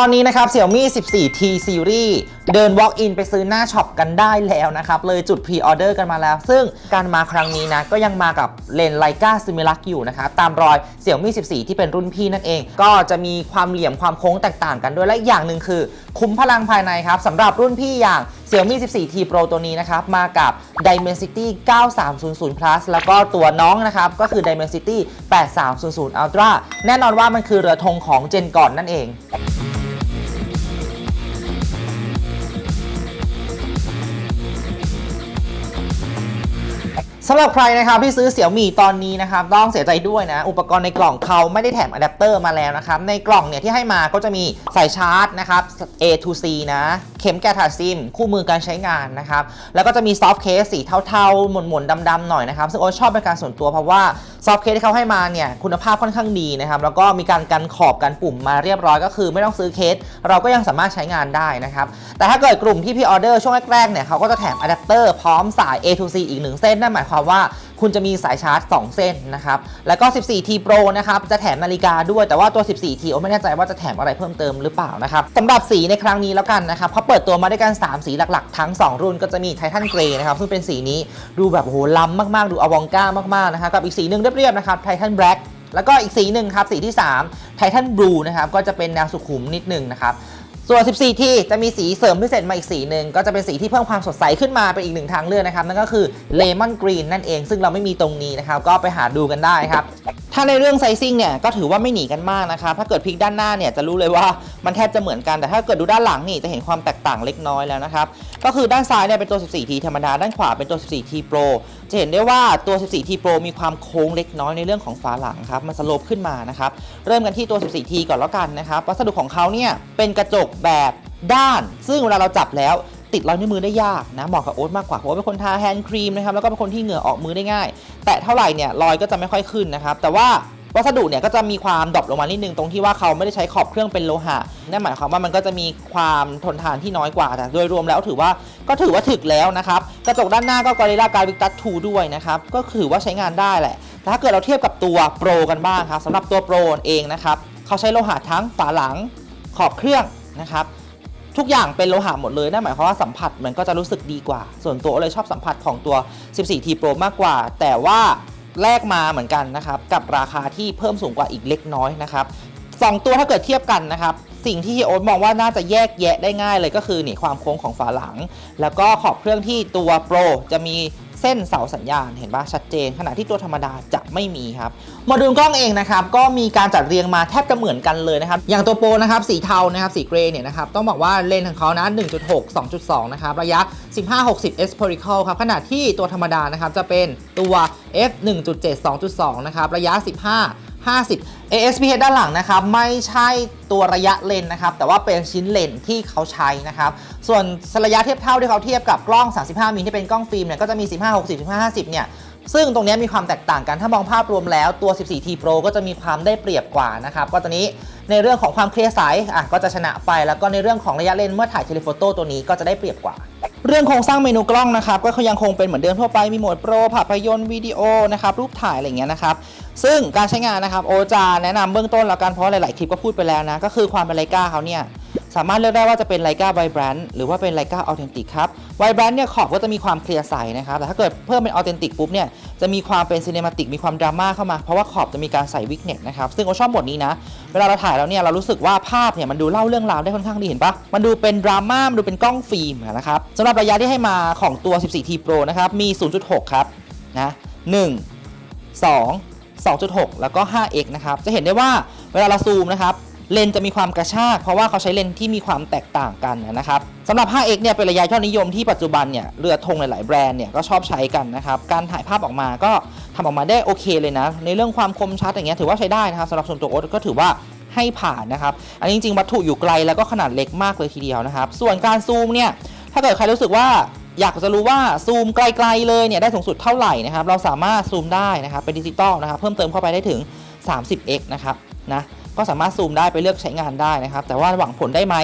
ตอนนี้นะครับ Xiaomi 14T Series เดิน Walk in ไปซื้อหน้าช็อปกันได้แล้วนะครับ เลยจุด Pre Order กันมาแล้ว ซึ่งการมาครั้งนี้นะ ก็ยังมากับเลนส์ Leica Similac อยู่นะครับ ตามรอย Xiaomi 14 ที่เป็นรุ่นพี่นั่นเอง ก็จะมีความเหลี่ยมความโค้งแตกต่างกันด้วย และอีกอย่างหนึ่งคือ คุ้มพลังภายในครับสำหรับรุ่นพี่อย่าง Xiaomi 14T Pro ตัวนี้นะครับ มากับ Dimensity 9300 Plus แล้วก็ตัวน้องนะครับ ก็คือ Dimensity 8300 Ultra แน่นอนว่ามันคือเรือธงของเจนก่อนนั่นเอง สำหรับใครนะครับที่ซื้อเสี่ยมี่ตอนนี้นะครับต้องเสียใจด้วยนะ อุปกรณ์ในกล่องเขาไม่ได้แถมอะแดปเตอร์มาแล้วนะครับ ในกล่องเนี่ยที่ให้มาก็จะมีสายชาร์จนะครับ A to C นะ ข็มแกะถาดซิม คู่มือการใช้งานนะครับ แล้วก็จะมีซอฟต์เคสสีเทาๆ หม่นๆดำๆหน่อยนะครับ ซึ่งโอ๊ตชอบเป็นการส่วนตัวเพราะว่าซอฟต์เคสที่เขาให้มาเนี่ยคุณภาพค่อนข้างดีนะครับ แล้วก็มีการกันขอบกันปุ่มมาเรียบร้อยก็คือไม่ต้องซื้อเคส เราก็ยังสามารถใช้งานได้นะครับ แต่ถ้าเกิดกลุ่มที่พี่ออเดอร์ช่วงแรกๆเนี่ยเขาก็จะแถมอะแดปเตอร์พร้อมสาย A to C อีก1เส้นนั่นหมายความว่า คุณจะมีสายชาร์จ 2 เส้นนะครับแล้วก็ 14T Pro นะครับจะแถมนาฬิกาด้วยแต่ว่าตัว 14T โอไม่แน่ใจว่าจะแถมอะไรเพิ่มเติมหรือเปล่านะครับสำหรับสีในครั้งนี้แล้วกันนะครับเขาเปิดตัวมาด้วยกัน 3 สีหลักๆ ทั้ง 2 รุ่นก็จะมีไททันเกรย์นะครับซึ่งเป็นสีนี้ดูแบบโอ้โหล้ำมากๆ ดูอวองก้ามากๆนะครับกับอีกสีหนึ่งเรียบๆนะครับไททันแบล็กแล้วก็อีกสีหนึ่งครับสีที่3ไททันบลูนะครับก็จะเป็นแนวสุขุมนิดนึงนะครับ ส่วน 14ที่จะมีสีเสริมพิเศษมาอีกสีหนึ่งก็จะเป็นสีที่เพิ่มความสดใสขึ้นมาเป็นอีกหนึ่งทางเลือกนะครับ นั่นก็คือเลมอนกรีนนั่นเอง ซึ่งเราไม่มีตรงนี้นะครับ ก็ไปหาดูกันได้ครับ ถ้าในเรื่องไซซิ่งเนี่ย ก็ถือว่าไม่หนีกันมากนะครับ ถ้าเกิดพลิกด้านหน้าเนี่ยจะรู้เลยว่ามันแทบจะเหมือนกันแต่ถ้าเกิดดูด้านหลังนี่จะเห็นความแตกต่างเล็กน้อยแล้วนะครับก็คือด้านซ้ายเนี่ยเป็นตัว 14T ธรรมดาด้านขวาเป็นตัว 14T Pro จะเห็นได้ว่าตัว 14T Pro มีความโค้งเล็กน้อยในเรื่องของฝาหลังครับมันสโลปขึ้นมานะครับเริ่มกันที่ตัว 14T ก่อนแล้วกันนะครับวัสดุของเขาเนี่ยเป็นกระจกแบบด้าน ซึ่งเวลาเราจับแล้วติดรอยนิ้วมือได้ยากนะเหมาะกับโอ๊ตมากกว่าเพราะว่าเป็นคนทาแฮนด์ครีมนะครับแล้วก็เป็นคนที่เหงื่อออกมือได้ง่าย แต่เท่าไหร่เนี่ยรอยก็จะไม่ค่อยขึ้นนะครับแต่ว่า วัสดุเนี่ยก็จะมีความดรอปลงมานิดนึงตรงที่ว่าเขาไม่ได้ใช้ขอบเครื่องเป็นโลหะนั่นหมายความว่ามันก็จะมีความทนทานที่น้อยกว่าแต่โดยรวมแล้วถือว่าก็ถือว่าถึกแล้วนะครับกระจกด้านหน้าก็ Gorilla Glass Victus 2ด้วยนะครับก็ถือว่าใช้งานได้แหละแต่ถ้าเกิดเราเทียบกับตัวโปรกันบ้างครับสำหรับตัวโปรเองนะครับเขาใช้โลหะทั้งฝาหลังขอบเครื่องนะครับทุกอย่างเป็นโลหะหมดเลยนั่นหมายความว่าสัมผัสมันก็จะรู้สึกดีกว่า ส่วนตัวเลยชอบสัมผัสของตัว 14T Pro มากกว่า แต่ว่า แลกมาเหมือนกันนะครับกับราคาที่เพิ่มสูงกว่าอีกเล็กน้อยนะครับสองตัวถ้าเกิดเทียบกันนะครับสิ่งที่โอ๊ตมองว่าน่าจะแยกแยะได้ง่ายเลยก็คือนี่ความโค้งของฝาหลัง แล้วก็ขอบเครื่องที่ตัว Pro จะมี เส้นเสาสัญญาณเห็นปะชัดเจน ขณะที่ตัวธรรมดาจะไม่มีครับโมดูลกล้องเองนะครับก็มีการจัดเรียงมาแทบจะเหมือนกันเลยนะครับอย่างตัวโปรนะครับสีเทานะครับสีเกรย์เนี่ยนะครับต้องบอกว่าเลนส์ของเขานะ 1.6 2.2 นะครับระยะ 15-60 s p e r i c a l ครับขณะที่ตัวธรรมดานะครับจะเป็นตัว f 1.7 2.2 นะครับระยะ 15 50 ASPH ด้านหลังนะครับ ไม่ใช่ตัวระยะเลนนะครับ แต่ว่าเป็นชิ้นเลนที่เขาใช้นะครับ ส่วนระยะเทียบเท่าที่เขาเทียบกับกล้อง 35มิลที่เป็นกล้องฟิล์มเนี่ยก็จะมี 15 60 15 50 เนี่ยซึ่งตรงนี้มีความแตกต่างกัน ถ้ามองภาพรวมแล้วตัว 14T Pro ก็จะมีความได้เปรียบกว่านะครับก็ตอนนี้ในเรื่องของความเคลียร์ใสอะก็จะชนะไป แล้วก็ในเรื่องของระยะเลนเมื่อถ่ายเทเลโฟโต้ตัวนี้ก็จะได้เปรียบกว่า เรื่องโครงสร้างเมนูกล้องนะครับก็ยังคงเป็นเหมือนเดิมทั่วไปมีโหมดโปรภาพยนตร์วิดีโอนะครับรูปถ่ายอะไรเงี้ยนะครับซึ่งการใช้งานนะครับโอจาแนะนำเบื้องต้นแล้วกันเพราะหลาย ๆ คลิปก็พูดไปแล้วนะก็คือความเป็นไลกาเขาเนี่ย สามารถเลือกได้ว่าจะเป็นไลกาไวแบรนด์หรือว่าเป็นไลกาออเทนติกครับไวแบรนด์เนี่ยขอบก็จะมีความเคลียร์ใสนะครับแต่ถ้าเกิดเพิ่มเป็นออเทนติกปุ๊บเนี่ยจะมีความเป็นซีเนมาติกมีความดราม่าเข้ามาเพราะว่าขอบจะมีการใส่วิกเน็ตนะครับซึ่งโอชอบหมดนี้นะ เวลาเราถ่ายแล้วเนี่ยเรารู้สึกว่าภาพเนี่ยมันดูเล่าเรื่องราวได้ค่อนข้างดีเห็นปะมันดูเป็นดราม่ามันดูเป็นกล้องฟิล์มนะครับสำหรับระยะที่ให้มาของตัว 14T Pro นะครับมี 0.6 ครับนะ1 2 2.6 แล้วก็ 5x นะครับ จะเห็นได้ว่าเวลาเราซูมนะครับ เลนจะมีความกระชาก เพราะว่าเขาใช้เลนที่มีความแตกต่างกันนะครับสำหรับ 5x เนี่ยเป็นระยะยอดนิยมที่ปัจจุบันเนี่ยเรือธงหลาย ๆ แบรนด์เนี่ยก็ชอบใช้กันนะครับการถ่ายภาพออกมาก็ทำออกมาได้โอเคเลยนะ ในเรื่องความคมชัดอย่างเงี้ยถือว่าใช้ได้นะครับสำหรับส่วนตัวโอ๊ตก็ถือว่าให้ผ่านนะครับ อันนี้จริง ๆ วัตถุอยู่ไกลแล้วก็ขนาดเล็กมากเลยทีเดียวนะครับ ส่วนการซูมเนี่ย ถ้าเกิดใครรู้สึกว่าอยากจะรู้ว่าซูมไกลๆเลยเนี่ยได้สูงสุดเท่าไหร่นะครับ เราสามารถซูมได้นะครับเป็นดิจิตอลนะครับ เพิ่มเติมเข้าไปได้ถึง 30x นะครับนะ ก็สามารถซูมได้ไปเลือกใช้งานได้นะครับ แต่ว่าหวังผลได้ไหม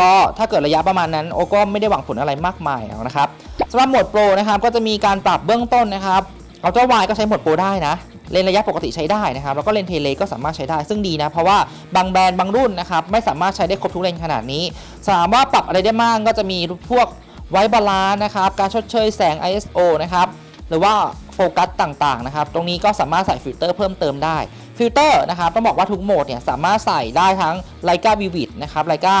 ก็ถ้าเกิดระยะประมาณนั้น โอก็ไม่ได้หวังผลอะไรมากมายนะครับสำหรับโหมดโปรนะครับก็จะมีการปรับเบื้องต้นนะครับเอาเจ้าวายก็ใช้โหมดโปรได้นะเลนระยะปกติใช้ได้นะครับ แล้วก็เลนเทเลก็สามารถใช้ได้ซึ่งดีนะ เพราะว่าบางแบรนด์บางรุ่นนะครับไม่สามารถใช้ได้ครบทุกเลนขนาดนี้ สามารถปรับอะไรได้มากก็จะมีพวกไวบาลานนะครับ การชดเชยแสง ISO นะครับ หรือว่าโฟกัสต่างๆนะครับ ตรงนี้ก็สามารถใส่ฟิลเตอร์เพิ่มเติมได้ ฟิลเตอร์นะครับต้องบอกว่าทุกโหมดเนี่ยสามารถใส่ได้ทั้ง Leica Vivid นะครับ Leica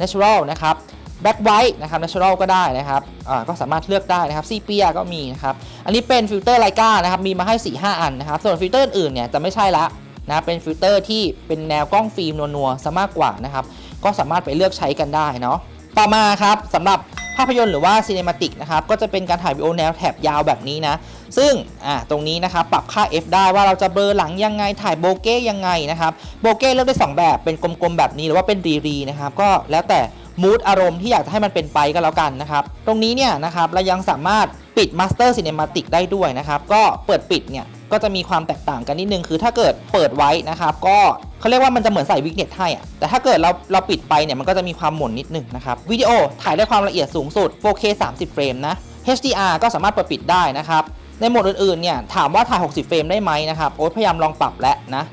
Natural นะครับ Black White นะครับ Natural ก็ได้นะครับอ่าก็สามารถเลือกได้นะครับ Sepia ก็มีนะครับ อันนี้เป็นฟิลเตอร์ Leica นะครับมีมาให้ 4-5 อันนะครับ ส่วนฟิลเตอร์อื่นเนี่ยจะไม่ใช่ละนะเป็นฟิลเตอร์ที่เป็นแนวกล้องฟิล์มนัวๆซะมากกว่านะครับก็สามารถไปเลือกใช้กันได้เนาะต่อมาครับสำหรับภาพยนตร์หรือว่าซีเนมาติกนะครับก็จะเป็นการถ่ายวิดีโอแนวแถบยาวแบบนี้นะ ซึ่งอ่าตรงนี้นะครับปรับค่า f ได้ว่าเราจะเบลอหลังยังไงถ่ายโบเก้ยังไงนะครับโบเก้เลือกได้ 2 แบบเป็นกลมๆแบบนี้หรือว่าเป็นรีรีนะครับก็แล้วแต่มูดอารมณ์ที่อยากจะให้มันเป็นไปก็แล้วกันนะครับ ตรงนี้เนี่ยนะครับเรายังสามารถปิด Master Cinematic ได้ด้วยนะครับ ก็เปิดปิดเนี่ยก็จะมีความแตกต่างกันนิดนึง คือถ้าเกิดเปิดไว้นะครับ ก็เขาเรียกว่ามันจะเหมือนใส่วิกเน็ตให้อะแต่ถ้าเกิดเราเราปิดไปเนี่ยมันก็จะมีความหม่นนิดนึงนะครับ วิดีโอถ่ายได้ความละเอียดสูงสุด 4K 30 เฟรมนะ HDR ก็สามารถเปิดปิดได้นะครับ ในโหมดอื่นๆเนี่ยถามว่าถ่าย 60 เฟรมได้ไหมนะครับโอ๊ตพยายามลองปรับแล้วนะ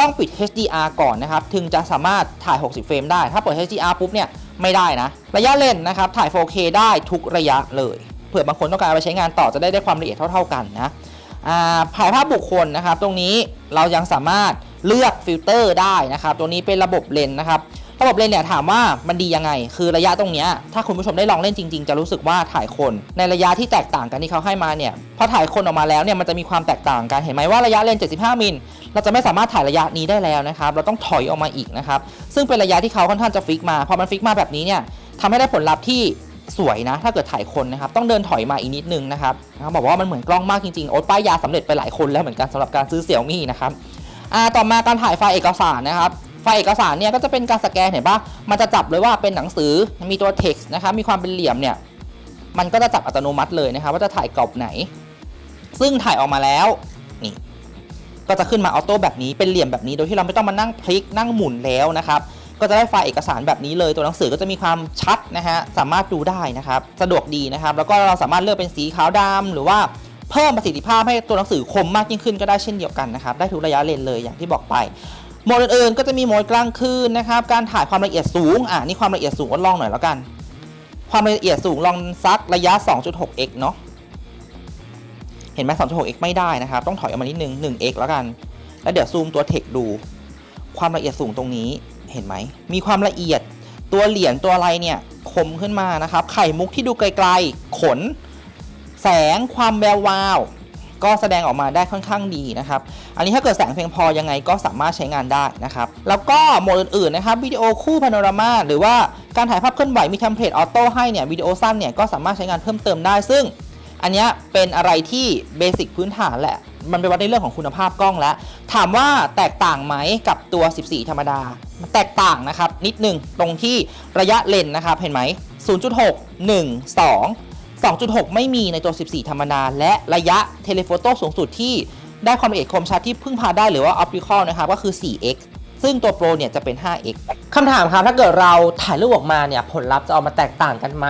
ต้องปิด HDR ก่อนนะครับถึงจะสามารถถ่าย 60 เฟรมได้ ถ้าเปิด HDR ปุ๊บเนี่ยไม่ได้นะ ระยะเลนส์นะครับถ่าย 4K ได้ทุกระยะเลยเผื่อบางคนต้องการไปใช้งานต่อจะได้ได้ความละเอียดเท่า ๆกันนะอ่าถ่ายภาพบุคคลนะครับ ตรงนี้เรายังสามารถเลือกฟิลเตอร์ได้นะครับ ตัวนี้เป็นระบบเลนส์นะครับ ระบบเลนเนี่ยถามว่ามันดียังไง คือระยะตรงเนี้ยถ้าคุณผู้ชมได้ลองเล่นจริงๆ จะรู้สึกว่าถ่ายคนในระยะที่แตกต่างกันที่เขาให้มาเนี่ยพอถ่ายคนออกมาแล้วเนี่ยมันจะมีความแตกต่างกันเห็นไหมว่าระยะเลน 75 มิลเราจะไม่สามารถถ่ายระยะนี้ได้แล้วนะครับเราต้องถอยออกมาอีกนะครับซึ่งเป็นระยะที่เขาค่อนข้างจะฟิกมาพอมันฟิกมาแบบนี้เนี่ยทำให้ได้ผลลัพธ์ที่สวยนะ ถ้าเกิดถ่ายคนนะครับ ต้องเดินถอยมาอีกนิดนึงนะครับเขาบอกว่ามันเหมือนกล้องมากจริงๆ โอ๊ตป้ายยาสำเร็จไปหลายคนแล้วเหมือนกันสำหรับการซื้อเสี่ยวมี่นะครับ อ่า ต่อมาการถ่ายไฟล์เอกสารนะครับ ไฟล์เอกสารเนี่ยก็จะเป็นการสแกนเห็นปะมันจะจับเลยว่าเป็นหนังสือมีตัว text นะครับมีความเป็นเหลี่ยมเนี่ยมันก็จะจับอัตโนมัติเลยนะครับว่าจะถ่ายกรอบไหน ซึ่งถ่ายออกมาแล้วนี่ก็จะขึ้นมาออโต้แบบนี้เป็นเหลี่ยมแบบนี้โดยที่เราไม่ต้องมานั่งพลิกนั่งหมุนแล้วนะครับก็จะได้ไฟล์เอกสารแบบนี้เลยตัวหนังสือก็จะมีความชัดนะฮะสามารถดูได้นะครับสะดวกดีนะครับ แล้วก็เราสามารถเลือกเป็นสีขาวดำหรือว่าเพิ่มประสิทธิภาพให้ตัวหนังสือคมมากยิ่งขึ้นก็ได้เช่นเดียวกันนะครับได้ทุกระยะเลนเลยอย่างที่บอกไป โหมดอื่นๆก็จะมีโหมดกลางคืนนะครับ การถ่ายความละเอียดสูง อ่านี่ความละเอียดสูงก็ลองหน่อยแล้วกัน ความละเอียดสูงลองซักระยะ 2.6x เนาะ เห็นไหม 2.6x ไม่ได้นะครับ ต้องถอยออกมานิดนึง 1x แล้วกัน แล้วเดี๋ยวซูมตัวเทคดู ความละเอียดสูงตรงนี้ เห็นไหม มีความละเอียด ตัวเหรียญตัวอะไรเนี่ย คมขึ้นมานะครับ ไข่มุกที่ดูไกลๆ ขน แสง ความแวววาว ก็แสดงออกมาได้ค่อนข้างดีนะครับ อันนี้ถ้าเกิดแสงเพียงพอยังไงก็สามารถใช้งานได้นะครับ แล้วก็โหมดอื่นๆนะครับวิดีโอคู่พาโนรามาหรือว่าการถ่ายภาพเคลื่อนไหวมีเทมเพลตออโต้ให้เนี่ยวิดีโอสั้นเนี่ยก็สามารถใช้งานเพิ่มเติมได้ซึ่งอันนี้เป็นอะไรที่เบสิกพื้นฐานแหละ มันเป็นวัดในเรื่องของคุณภาพกล้องแล้ว ถามว่าแตกต่างไหมกับตัว 14 ธรรมดา แตกต่างนะครับ นิดนึงตรงที่ระยะเลนนะครับ เห็นไหม 0.6 1 2 2.6 ไม่มีในตัว 14 ธรรมดาและระยะเทเลโฟโต้สูงสุดที่ได้ความละเอียดคมชัดที่พึ่งพาได้หรือว่า optical นะครับก็คือ 4x ซึ่งตัวโปรเนี่ยจะเป็น 5x คำถามครับ ถ้าเกิดเราถ่ายรูปออกมาเนี่ย ผลลัพธ์จะออกมาแตกต่างกันไหม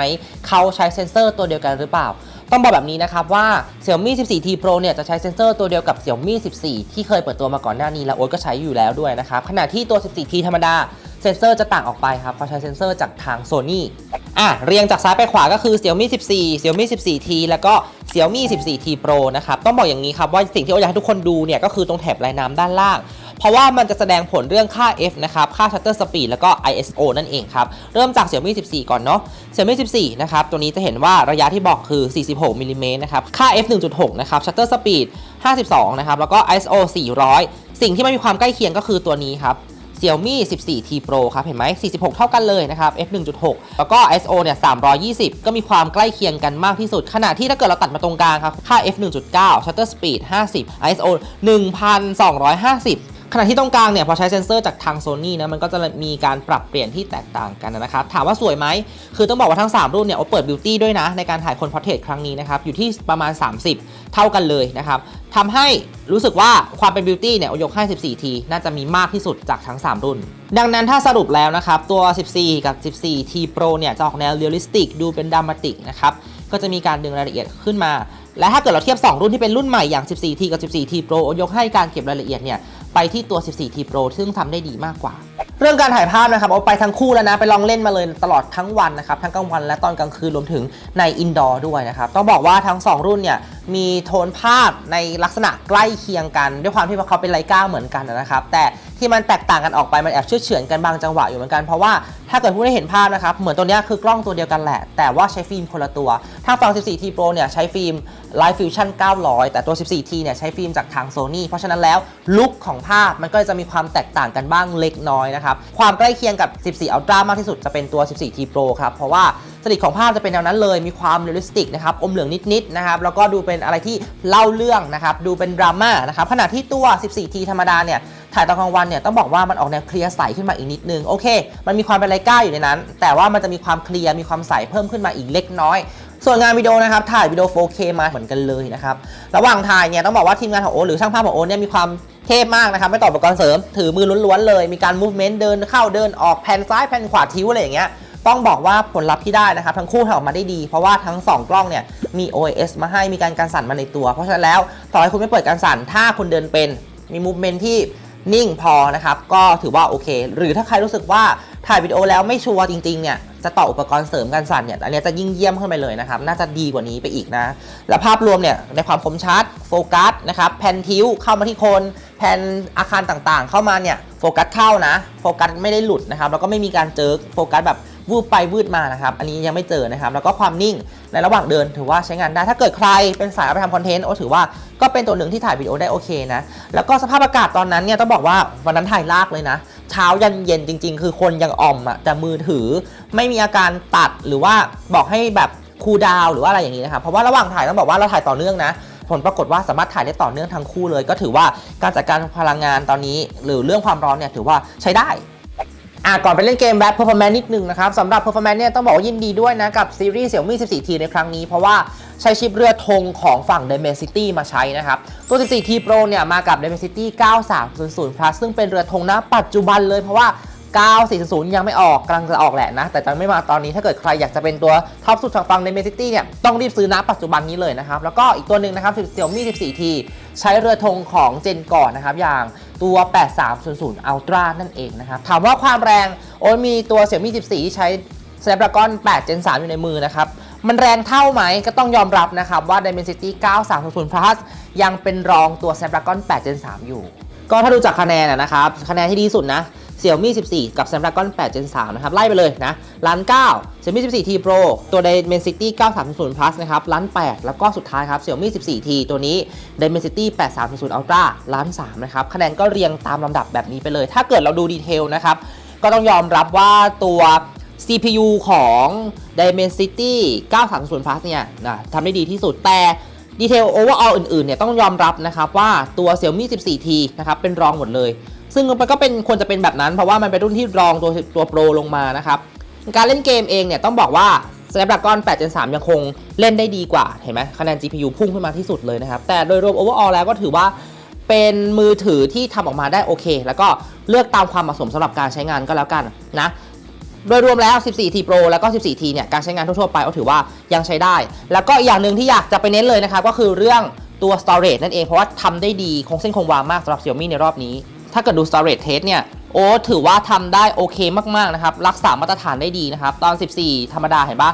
เขาใช้เซ็นเซอร์ตัวเดียวกันหรือเปล่า ต้องบอกแบบนี้นะครับว่า Xiaomi 14T Pro เนี่ยจะใช้เซ็นเซอร์ตัวเดียวกับ Xiaomi 14 ที่เคยเปิดตัวมาก่อนหน้านี้แล้วโอ๊ตก็ใช้อยู่แล้วด้วยนะครับขณะที่ตัว 14T ธรรมดาเซ็นเซอร์จะต่างออกไปครับเพราะใช้เซ็นเซอร์จากทาง Sony อะเรียงจากซ้ายไปขวาก็คือ Xiaomi 14 Xiaomi 14T แล้วก็ Xiaomi 14T Pro นะครับต้องบอกอย่างนี้ครับว่าสิ่งที่โอ๊ตอยากให้ทุกคนดูเนี่ยก็คือตรงแถบลายน้ำด้านล่าง เพราะว่ามันจะแสดงผลเรื่องค่า f นะครับ ค่า shutter speed แล้วก็ ISO นั่นเองครับ เริ่มจาก Xiaomi 14 ก่อนเนาะ Xiaomi 14 นะครับ ตัวนี้จะเห็นว่าระยะที่บอกคือ 46มิลลิเมตรนะครับ ค่า f 1.6 นะครับ shutter speed 52 นะครับ แล้วก็ ISO 400 สิ่งที่ไม่มีความใกล้เคียงก็คือตัวนี้ครับ Xiaomi 14T Pro ครับ เห็นไหม 46 เท่ากันเลยนะครับ f 1.6 แล้วก็ ISO เนี่ย 320 ก็มีความใกล้เคียงกันมากที่สุด ขณะที่ถ้าเกิดเราตัดมาตรงกลางครับ ค่า f 1.9 shutter speed 50 ISO 1250 ขณะที่ตรงกลางเนี่ยพอใช้เซ็นเซอร์จากทาง Sony นะมันก็จะมีการปรับเปลี่ยนที่แตกต่างกันนะครับถามว่าสวยไหมคือต้องบอกว่าทั้ง 3 รุ่นเนี่ยโอเปิดบิวตี้ด้วยนะ ในการถ่ายคนพอร์เทรตครั้งนี้นะครับอยู่ที่ประมาณ 30 เท่ากันเลยนะครับทำให้รู้สึกว่าความเป็นบิวตี้เนี่ยโอยกให้ 14T น่าจะมีมากที่สุดจากทั้ง 3 รุ่น ดังนั้นถ้าสรุปแล้วนะครับ ตัว 14 กับ 14T Pro เนี่ยจะออกแนวเรียลลิสติก ดูเป็นดรามาติกนะครับก็จะมีการดึงรายละเอียดขึ้นมา และถ้าเกิดเราเทียบ 2 รุ่นที่เป็นรุ่นใหม่อย่าง 14T กับ 14T Pro ยกให้การเก็บรายละเอียดเนี่ย ไปที่ตัว 14T Pro ซึ่งทำได้ดีมากกว่า เรื่องการถ่ายภาพนะครับเอาไปทั้งคู่แล้วนะ ไปลองเล่นมาเลยตลอดทั้งวันนะครับ ทั้งกลางวันและตอนกลางคืนรวมถึงในอินดอร์ด้วยนะครับ ต้องบอกว่าทั้ง 2 รุ่นเนี่ยมีโทนภาพในลักษณะใกล้เคียงกัน ด้วยความที่ว่าเขาเป็นไลกาเหมือนกันนะครับ แต่ ที่มันแตกต่างกันออกไปมันแอบเชื่อเฉือนกันบางจังหวะอยู่เหมือนกันเพราะว่าถ้าเกิดผู้ได้เห็นภาพนะครับเหมือนตัวนี้คือกล้องตัวเดียวกันแหละ แต่ว่าใช้ฟิล์มคนละตัว ทางฝั่ง 14T Pro เนี่ยใช้ฟิล์ม Light Fusion 900 แต่ตัว 14T เนี่ยใช้ฟิล์มจากทาง Sony เพราะฉะนั้นแล้วลุคของภาพมันก็จะมีความแตกต่างกันบ้างเล็กน้อยนะครับความใกล้เคียงกับ 14 Ultra มากที่สุดจะเป็นตัว 14T Pro ครับเพราะว่าสริตของภาพจะเป็นแนวนั้นเลย มีความเรียลลิสติกนะครับ อมเหลืองนิดๆนะครับ แล้วก็ดูเป็นอะไรที่เล่าเรื่องนะครับ ดูเป็นดราม่านะครับ ขณะที่ตัว 14T ธรรมดาเนี่ย ถ่ายตอนกลางวันเนี่ยต้องบอกว่ามันออกแนวเคลียร์ใสขึ้นมาอีกนิดนึงโอเค มันมีความเป็นไลกาอยู่ในนั้น แต่ว่ามันจะมีความเคลียร์มีความใสเพิ่มขึ้นมาอีกเล็กน้อยส่วนงานวิดีโอนะครับถ่ายวิดีโอ 4K มาเหมือนกันเลยนะครับระหว่างถ่ายเนี่ยต้องบอกว่าทีมงานของโอหรือช่างภาพของโอเนี่ยมีความเทพมากนะครับไม่ต่ออุปกรณ์เสริม ถือมือล้วนๆเลย มีการ movement เดินเข้าเดินออกแผ่นซ้ายแผ่นขวาทิ้วอะไรอย่างเงี้ยต้องบอกว่าผลลัพธ์ที่ได้นะครับ ทั้งคู่ทำออกมาได้ดี เพราะว่าทั้ง 2 กล้องเนี่ยมี OIS มาให้มีการการสั่นมาในตัว เพราะฉะนั้นแล้วต่อให้คุณไม่เปิดการสั่นถ้าคุณเดินเป็นมี movement ที่ นิ่งพอนะครับ ก็ถือว่าโอเค หรือถ้าใครรู้สึกว่าถ่ายวิดีโอแล้วไม่ชัวร์จริงๆเนี่ยจะต่ออุปกรณ์เสริมการสั่นเนี่ยอันนี้จะยิ่งเยี่ยมขึ้นไปเลยนะครับ น่าจะดีกว่านี้ไปอีกนะ และภาพรวมเนี่ยในความคมชัดโฟกัสนะครับแผ่นทิวเข้ามาที่คนแผ่นอาคารต่างๆ เข้ามาเนี่ยโฟกัสเข้านะ โฟกัสไม่ได้หลุดนะครับแล้วก็ไม่มีการเจิกโฟกัสแบบ วืบไปวืดมานะครับ อันนี้ยังไม่เจอนะครับ แล้วก็ความนิ่งในระหว่างเดินถือว่าใช้งานได้ ถ้าเกิดใครเป็นสายเอาไปทำคอนเทนต์โอ้ถือว่าก็เป็นตัวหนึ่งที่ถ่ายวิดีโอได้โอเคนะ แล้วก็สภาพอากาศตอนนั้นเนี่ยต้องบอกว่าวันนั้นถ่ายลากเลยนะ เช้ายันเย็นจริง ๆ คือคนยังอ่อมอะแต่มือถือไม่มีอาการตัดหรือว่าบอกให้แบบคูลดาวหรือว่าอะไรอย่างนี้นะครับ เพราะว่าระหว่างถ่ายต้องบอกว่าเราถ่ายต่อเนื่องนะผลปรากฏว่าสามารถถ่ายได้ต่อเนื่องทั้งคู่เลย ก็ถือว่าการจัดการพลังงานตอนนี้ หรือเรื่องความร้อนเนี่ยถือว่าใช้ได้ อะก่อนไปเล่นเกมแบทเพอร์ฟอร์แมนซ์นิดนึงนะครับสำหรับเพอร์ฟอร์แมนซ์เนี่ยต้องบอกว่ายินดีด้วยนะ กับซีรีส์ Xiaomi 14T ในครั้งนี้ เพราะว่าใช้ชิปเรือธงของฝั่ง Dimensity มาใช้นะครับ ตัว 14T Pro เนี่ยมากับ Dimensity 9300 Plus ซึ่งเป็นเรือธงณปัจจุบันเลยเพราะว่า 940 ยังไม่ออกกำลังจะออกแหละนะ แต่จะไม่มาตอนนี้ถ้าเกิดใครอยากจะเป็นตัวท็อปสุดทางฝั่ง Dimensity เนี่ยต้องรีบซื้อณปัจจุบันนี้เลยนะครับ แล้วก็อีกตัวหนึ่งนะครับ Xiaomi 14T ใช้เรือธงของเจนก่อนนะครับ อย่างตัว 8300 Ultra นั่นเองนะครับถามว่าความแรงโอ้ยมีตัว Xiaomi 14 ที่ใช้ Snapdragon 8 Gen 3 อยู่ในมือนะครับมันแรงเท่าไหมก็ต้องยอมรับนะครับว่า Dimensity 9300 Plus ยังเป็นรองตัว Snapdragon 8 Gen 3 อยู่ ก็ถ้าดูจากคะแนนนะครับคะแนนที่ดีสุดนะ Xiaomi 14 กับ Snapdragon 8 Gen 3 นะครับ ไล่ไปเลยนะล้าน9 Xiaomi 14T Pro ตัว Dimensity 9300 Plus นะครับล้าน 8 แล้วก็สุดท้ายครับ Xiaomi 14T ตัวนี้ Dimensity 8300 Ultra ล้าน3นะครับคะแนนก็เรียงตามลำดับแบบนี้ไปเลย ถ้าเกิดเราดูดีเทลนะครับก็ต้องยอมรับว่าตัว CPU ของ Dimensity 9300 Plus เนี่ยนะทำได้ดีที่สุดแต่ดีเทล overall อื่นๆเนี่ยต้องยอมรับนะครับว่าตัว Xiaomi 14T นะครับเป็นรองหมดเลย ซึ่งมันก็เป็นควรจะเป็นแบบนั้น เพราะว่ามันเป็นรุ่นที่รองตัวตัวโปรลงมานะครับการเล่นเกมเองเนี่ยต้องบอกว่า Snapdragon 8 Gen 3 ยังคงเล่นได้ดีกว่า เห็นไหมคะแนน GPU พุ่งขึ้นมาที่สุดเลยนะครับ แต่โดยรวม overall แล้วก็ถือว่าเป็นมือถือที่ทำออกมาได้โอเค แล้วก็เลือกตามความเหมาะสมสำหรับการใช้งานก็แล้วกันนะโดยรวมแล้ว 14T Pro แล้วก็ 14T เนี่ย การใช้งานทั่วๆไปก็ถือว่ายังใช้ได้ แล้วก็อีกอย่างหนึ่งที่อยากจะไปเน้นเลยนะครับก็คือเรื่องตัว storage นั่นเอง เพราะว่าทำได้ดี คงเส้นคงวามากสำหรับ Xiaomi ในรอบนี้ ถ้าเกิดดู storage test เนี่ยโอ้ถือว่าทำได้โอเคมากๆนะครับ รักษามาตรฐานได้ดีนะครับ ตอน 14 ธรรมดาเห็นปะ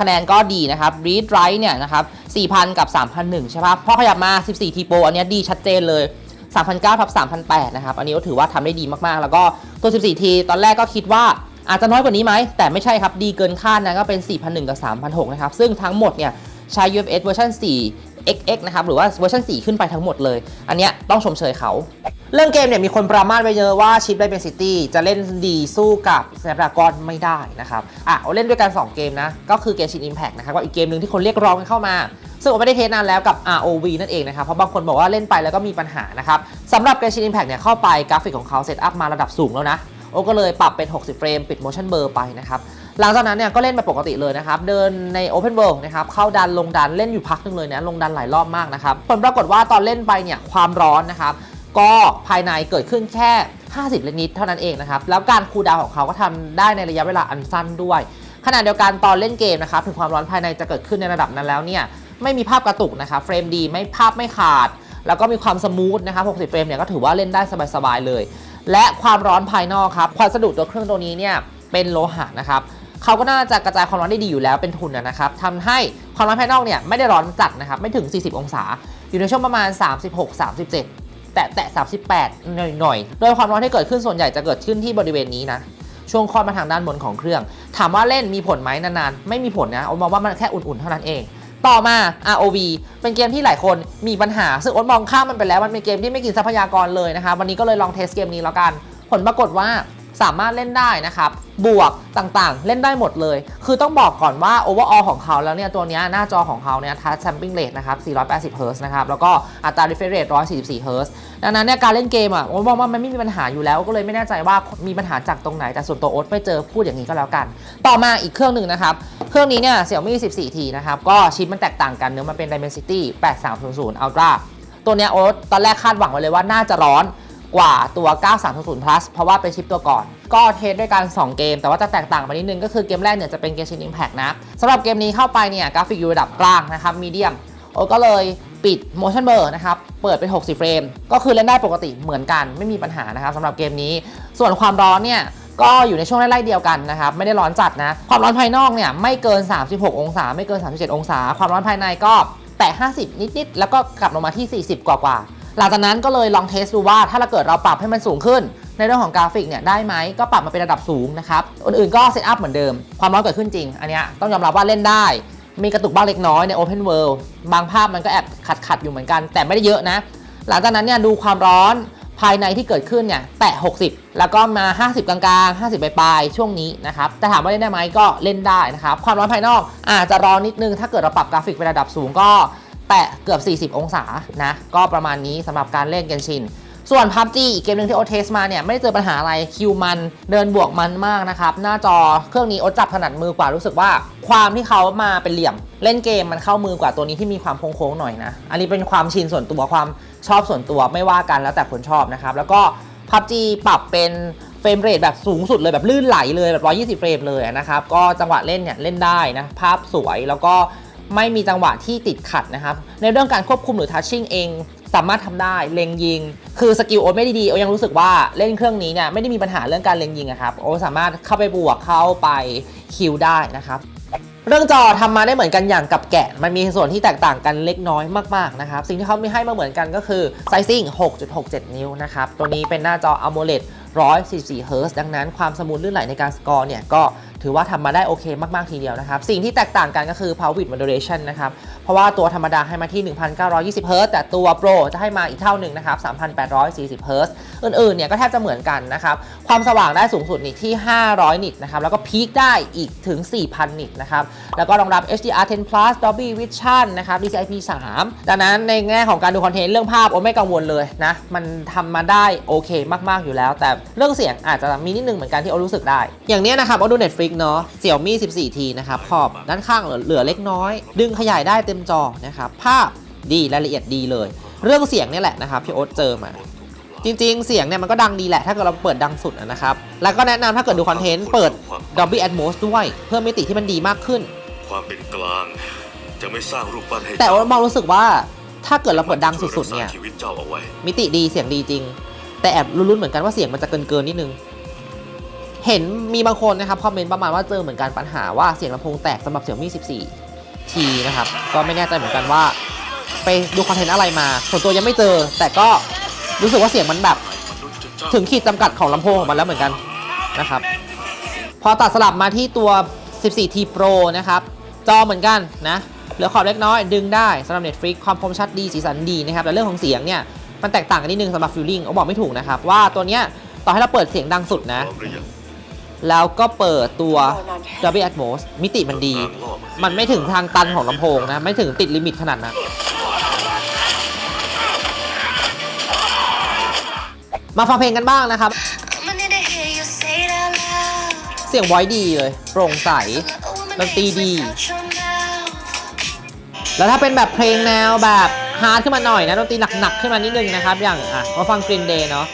คะแนนก็ดีนะครับ read write เนี่ยนะครับ 4,000 กับ 3,001 ใช่ปะพอขยับมา 14TPO อันนี้ดีชัดเจนเลย3,009ทับ3,008นะครับ อันนี้ก็ถือว่าทำได้ดีมากๆ แล้วก็ตัว 14T ตอนแรกก็คิดว่าอาจจะน้อยกว่านี้ไหม แต่ไม่ใช่ครับ ดีเกินคาดนะก็เป็น 4,001 กับ 3,006 นะครับ ซึ่งทั้งหมดเนี่ยใช้ UFS เวอร์ชัน4 XX นะครับ หรือว่าเวอร์ชัน4 ขึ้นไปทั้งหมดเลย อันเนี้ยต้องชมเชยเขา เรื่องเกมเนี่ยมีคนประมาทไปเยอะว่าชิป Dimensity จะเล่นดีสู้กับ Snapdragon ไม่ได้นะครับ อะเอาเล่นด้วยกัน 2 เกมนะ ก็คือเกมชิน Impact นะครับก็อีกเกมหนึ่งที่คนเรียกร้องกันเข้ามา ซึ่งผมไม่ได้เทสนานแล้วกับ ROV นั่นเองนะครับ เพราะบางคนบอกว่าเล่นไปแล้วก็มีปัญหานะครับสำหรับเกมชิน Impact เนี่ยเข้าไปกราฟิกของเขาเซตอัพมาระดับสูงแล้วนะโอ้ก็เลยปรับเป็น 60 เฟรมปิด motion blur ไปนะครับหลังจากนั้นเนี่ยก็เล่นไปปกติเลยนะครับ เดินใน Open World นะครับ เข้าดันลงดันเล่นอยู่พักนึงเลยนะ ลงดันหลายรอบมากนะครับ ผลปรากฏว่าตอนเล่นไปเนี่ยความร้อนนะครับ ก็ภายในเกิดขึ้นแค่ 50ลิตรนิดเท่านั้นเองนะครับ แล้วการคูลดาวน์ของเขาก็ทำได้ในระยะเวลาอันสั้นด้วย ขณะเดียวกันตอนเล่นเกมนะครับถึงความร้อนภายในจะเกิดขึ้นในระดับนั้นแล้วเนี่ยไม่มีภาพกระตุกนะครับเฟรมดีไม่ภาพไม่ขาด แล้วก็มีความสมูทนะครับ60เฟรมเนี่ยก็ถือว่าเล่นได้สบายๆเลย และความร้อนภายนอกครับความสะดุดตัวเครื่องตัวนี้เนี่ยเป็นโลหะนะครับเขาก็น่าจะกระจายความร้อนได้ดีอยู่แล้วเป็นทุนนะนะครับทำให้ความร้อนภายนอกเนี่ยไม่ได้ร้อนจัดนะครับไม่ถึง 40 องศา อยู่ในช่วงประมาณ 36-37 แตะแตะ38 หน่อยๆโดยความร้อนที่เกิดขึ้นส่วนใหญ่จะเกิดขึ้นที่บริเวณนี้นะช่วงคลอดมาทางด้านบนของเครื่อง ถามว่าเล่นมีผลไหมนานๆ ไม่มีผลนะอ๊ตมองว่ามันแค่อุ่นๆเท่านั้นเอง ต่อมา ROV เป็นเกมที่หลายคนมีปัญหา ซึ่งอ๊ตมองข้ามมันไปแล้วมันเป็นเกมที่ไม่กินทรัพยากรเลยนะคะวันนี้ก็เลยลองเทสเกมนี้แล้วกัน ผลปรากฏว่า สามารถเล่นได้นะครับบวกต่างๆ เล่นได้หมดเลย คือต้องบอกก่อนว่า overall ของเขาแล้วเนี่ยตัวนี้หน้าจอของเขาเนี่ย touch sampling rate นะครับ 480 Hz นะครับ แล้วก็อัตรา refresh rate 144 Hz ดังนั้นเนี่ยการเล่นเกมอะโอ๊ตมองว่ามันไม่มีปัญหาอยู่แล้วก็เลยไม่แน่ใจว่ามีปัญหาจากตรงไหน แต่ส่วนตัวโอ๊ตไม่เจอพูดอย่างนี้ก็แล้วกัน ต่อมาอีกเครื่องหนึ่งนะครับ เครื่องนี้เนี่ย Xiaomi 14T นะครับ ก็ชิปมันแตกต่างกันเนื้อมันเป็น Dimensity 8300 Ultra ตัวเนี้ยโอ๊ตตอนแรกคาดหวังไว้เลยว่าน่าจะร้อน กว่าตัว 9300 plus เพราะว่าเป็นชิปตัวก่อน ก็เทสด้วยกัน 2 เกม แต่ว่าจะแตกต่างไปนิดนึง ก็คือเกมแรกเนี่ยจะเป็น Genshin Impact นะสำหรับเกมนี้เข้าไปเนี่ยกราฟิกอยู่ระดับกลางนะครับมีเดียมโอก็เลยปิด motion blur นะครับ เปิดเป็น 60 เฟรม ก็คือเล่นได้ปกติเหมือนกัน ไม่มีปัญหานะครับสำหรับเกมนี้ ส่วนความร้อนเนี่ย ก็อยู่ในช่วงไล่ๆเดียวกันนะครับ ไม่ได้ร้อนจัดนะ ความร้อนภายนอกเนี่ย ไม่เกิน 36 องศา ไม่เกิน 37 องศา ความร้อนภายในก็แตะ 50 นิดๆ แล้วก็กลับลงมาที่ 40 กว่าๆ หลังจากนั้นก็เลยลองเทสดูว่าถ้าเราเกิดเราปรับให้มันสูงขึ้น ในเรื่องของกราฟิกเนี่ยได้ไหมก็ปรับมาเป็นระดับสูงนะครับอื่นๆก็เซตอัพเหมือนเดิม ความร้อนเกิดขึ้นจริง อันนี้ต้องยอมรับว่าเล่นได้ มีกระตุกบ้างเล็กน้อยใน Open World บางภาพมันก็แอบขัดๆอยู่เหมือนกัน แต่ไม่ได้เยอะนะ หลังจากนั้นเนี่ยดูความร้อนภายในที่เกิดขึ้นเนี่ยแตะ 60 แล้วก็มา 50 กลางๆ 50 ปลายๆ ช่วงนี้นะครับแต่ถามว่าเล่นได้ไหมก็เล่นได้นะครับ ความร้อนภายนอกอาจจะร้อนนิดนึง ถ้าเกิดเราปรับกราฟิกเป็นระดับสูงก็ แตะเกือบ 40 องศานะก็ประมาณนี้สำหรับการเล่นเกนชินส่วน PUBG อีกเกมหนึ่งที่โอเทสมาเนี่ย ไม่ได้เจอปัญหาอะไรคิวมันเดินบวกมันมากนะครับ หน้าจอเครื่องนี้โอจับถนัดมือกว่ารู้สึกว่า ความที่เขามาเป็นเหลี่ยม เล่นเกมมันเข้ามือกว่าตัวนี้ที่มีความโค้งๆหน่อยนะ อันนี้เป็นความชินส่วนตัวความชอบส่วนตัวไม่ว่ากันแล้วแต่คนชอบนะครับ แล้วก็ PUBG ปรับเป็นเฟรมเรทแบบสูงสุดเลยแบบลื่นไหลเลยแบบ 120 เฟรมเลยนะครับก็จังหวะเล่นเนี่ยเล่นได้นะภาพสวยแล้วก็ ไม่มีจังหวะที่ติดขัดนะครับ ในเรื่องการควบคุมหรือ touching เองสามารถทำได้เล็งยิง คือสกิลโอ๊ตไม่ได้ดีโอ๊ตยังรู้สึกว่าเล่นเครื่องนี้เนี่ยไม่ได้มีปัญหาเรื่องการเล็งยิงอะครับโอ๊ตสามารถเข้าไปบวกเข้าไปคิวได้นะครับเรื่องจอทำมาได้เหมือนกันอย่างกับแกะ มันมีส่วนที่แตกต่างกันเล็กน้อยมากๆนะครับ สิ่งที่เขามีให้มาเหมือนกันก็คือ sizing 6.67 นิ้วนะครับ ตัวนี้เป็นหน้าจอ AMOLED 144 Hz ดังนั้นความสมูทลื่นไหลในการสกอร์เนี่ยก็ ถือว่าทำมาได้โอเคมาก ๆ ทีเดียวนะครับ สิ่งที่แตกต่างกันก็คือ power bit moderation นะครับ เพราะว่าตัวธรรมดาให้มาที่ 1,920 Hz แต่ตัว Pro จะให้มาอีกเท่าหนึ่งนะครับ 3,840 Hz อื่น ๆ เนี่ยก็แทบจะเหมือนกันนะครับ ความสว่างได้สูงสุดนี่ที่ 500 นิตนะครับ แล้วก็พีคได้อีกถึง 4,000 นิตนะครับ แล้วก็รองรับ HDR10 Plus Dolby Vision นะครับ DCI P3 ดังนั้นในแง่ของการดูคอนเทนต์เรื่องภาพโอไม่กังวลเลยนะ มันทำมาได้โอเคมาก ๆ อยู่แล้ว แต่เรื่องเสียงอาจจะมีนิดนึงเหมือนกันที่โอรู้สึกได้ อย่างนี้นะครับโอดู Netflix เนาะ Xiaomi 14T นะครับขอบด้านข้างเหลือเหลือเล็กน้อย ดึงขยายได้เต็มจอนะครับภาพดีรายละเอียดดีเลย เรื่องเสียงเนี่ยแหละนะครับพี่โอ๊ตเจอมาจริงๆ เสียงเนี่ยมันก็ดังดีแหละ ถ้าเกิดเราเปิดดังสุดอะนะครับ แล้วก็แนะนำถ้าเกิดดูคอนเทนต์เปิด Dolby Atmos ด้วย เพื่อมิติที่มันดีมากขึ้น ความเป็นกลาง จะไม่สร้างรูปปั้นให้ แต่เจ้ว่ามองรู้สึกว่าถ้าเกิดเราเปิดดังสุดๆเนี่ยช่วรักษาชีวิตเจ้าเอาไว้มิติดีเสียงดีจริง แต่แอบรุ้นๆเหมือนกันว่าเสียงมันจะเกินเกินๆนิดนึง เห็นมีบางคนนะครับคอมเมนต์ประมาณว่าเจอเหมือนกันปัญหาว่าเสียงลำโพงแตกสำหรับ Xiaomi 14 T นะครับ ก็ไม่แน่ใจเหมือนกันว่า ไปดูคอนเทนต์อะไรมา ส่วนตัวยังไม่เจอ แต่ก็รู้สึกว่าเสียงมันแบบ ถึงขีดจำกัดของลำโพงของมันแล้วเหมือนกันนะครับ พอตัดสลับมาที่ตัว 14T Pro นะครับ จอเหมือนกันนะเหลือขอบเล็กน้อยดึงได้สำหรับ Netflix ความคมชัดดีสีสันดีนะครับแต่เรื่องของเสียงเนี่ยมันแตกต่างกันนิดนึงสำหรับ Feeling เอาบอกไม่ถูกนะครับว่าตัวเนี้ยต่อให้เราเปิดเสียงดังสุดนะ แล้วก็เปิดตัว Dolby Atmos มิติมันดี มันไม่ถึงทางตันของลำโพงนะ ไม่ถึงติดลิมิตขนาดนั้นมาฟังเพลงกันบ้างนะครับ เสียงไว้ดีเลย โปร่งใสดนตรีดี แล้วถ้าเป็นแบบเพลงแนวแบบฮาร์ดขึ้นมาหน่อยนะดนตรีหนักๆขึ้นมานิดนึงนะครับ อย่างอะมาฟัง Green Day เนาะ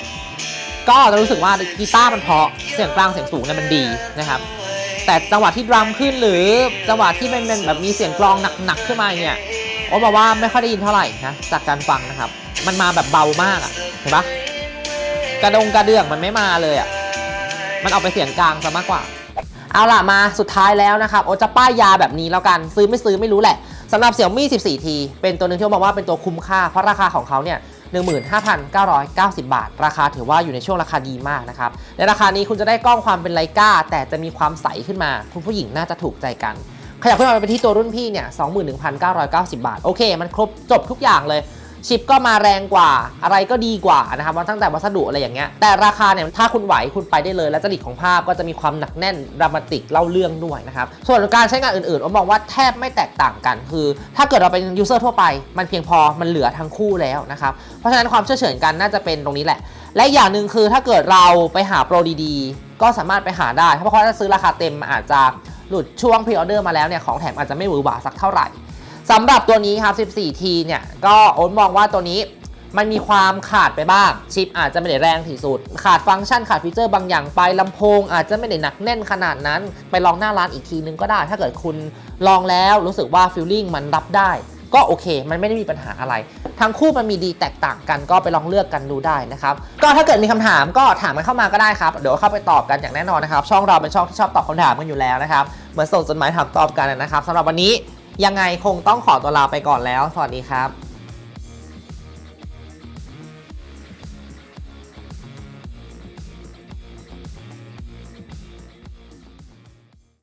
ก็จะรู้สึกว่ากีตาร์มันเพาะเสียงกลางเสียงสูงเนี่ยมันดีนะครับ แต่จังหวะที่ดรัมขึ้นหรือจังหวะที่มันเป็นแบบมีเสียงกลองหนักๆขึ้นมาเนี่ยโอ้บอกว่าไม่ค่อยได้ยินเท่าไหร่นะจากการฟังนะครับ มันมาแบบเบามากอะเห็นปะกระดงกระเดื่องมันไม่มาเลยอะมันเอาไปเสียงกลางซะมากกว่า เอาล่ะมาสุดท้ายแล้วนะครับโอจะป้ายยาแบบนี้แล้วกันซื้อไม่ซื้อไม่รู้แหละสำหรับ Xiaomi 14T เป็นตัวหนึ่งที่ผมบอกว่าเป็นตัวคุ้มค่าเพราะราคาของเขาเนี่ย 15,990 บาท ราคาถือว่าอยู่ในช่วงราคาดีมากนะครับ ในราคานี้คุณจะได้กล้องความเป็นไลกาแต่จะมีความใสขึ้นมา คุณผู้หญิงน่าจะถูกใจกัน ขยับขึ้นมาเป็นที่ตัวรุ่นพี่เนี่ย 21,990 บาท โอเค มันครบจบทุกอย่างเลย ชิปก็มาแรงกว่า อะไรก็ดีกว่านะครับตั้งแต่วัสดุอะไรอย่างเงี้ยแต่ราคาเนี่ยถ้าคุณไหวคุณไปได้เลย และจริตของภาพก็จะมีความหนักแน่นดรามาติกเล่าเรื่องด้วยนะครับส่วนการใช้งานอื่นๆผมมองว่าแทบไม่แตกต่างกัน คือ ถ้าเกิดเราเป็นยูเซอร์ทั่วไป มันเพียงพอมันเหลือทั้งคู่แล้วนะครับเพราะฉะนั้นความเชื่อเฉือนกันน่าจะเป็นตรงนี้แหละ และอย่างหนึ่งคือถ้าเกิดเราไปหาโปรดีๆ ก็สามารถไปหาได้เพราะว่าถ้าซื้อราคาเต็มอาจจะหลุดช่วงพรีออเดอร์มาแล้วเนี่ยของแถมอาจจะไม่หวือหวาสักเท่าไหร่ สำหรับตัวนี้ครับ 14T เนี่ย ก็โอ๊ตมองว่าตัวนี้มันมีความขาดไปบ้าง ชิปอาจจะไม่ได้แรงที่สุด ขาดฟังก์ชันขาดฟีเจอร์บางอย่างไปลำโพง อาจจะไม่ได้หนักแน่นขนาดนั้น ไปลองหน้าร้านอีกทีนึงก็ได้ ถ้าเกิดคุณลองแล้วรู้สึกว่าฟิลลิ่งมันรับได้ ก็โอเค มันไม่ได้มีปัญหาอะไร ทั้งคู่มันมีดีแตกต่างกันก็ไปลองเลือกกันดูได้นะครับ ก็ถ้าเกิดมีคำถามก็ถามกันเข้ามาก็ได้ครับ เดี๋ยวเข้าไปตอบกันอย่างแน่นอนนะครับ ช่องเราเป็นช่องที่ชอบตอบคำถามกันอยู่แล้วนะครับ เหมือนส่งจดหมายถามตอบกันนะครับสำหรับวันนี้ ยังไงคงต้องขอตัวลาไปก่อนแล้ว สวัสดีครับ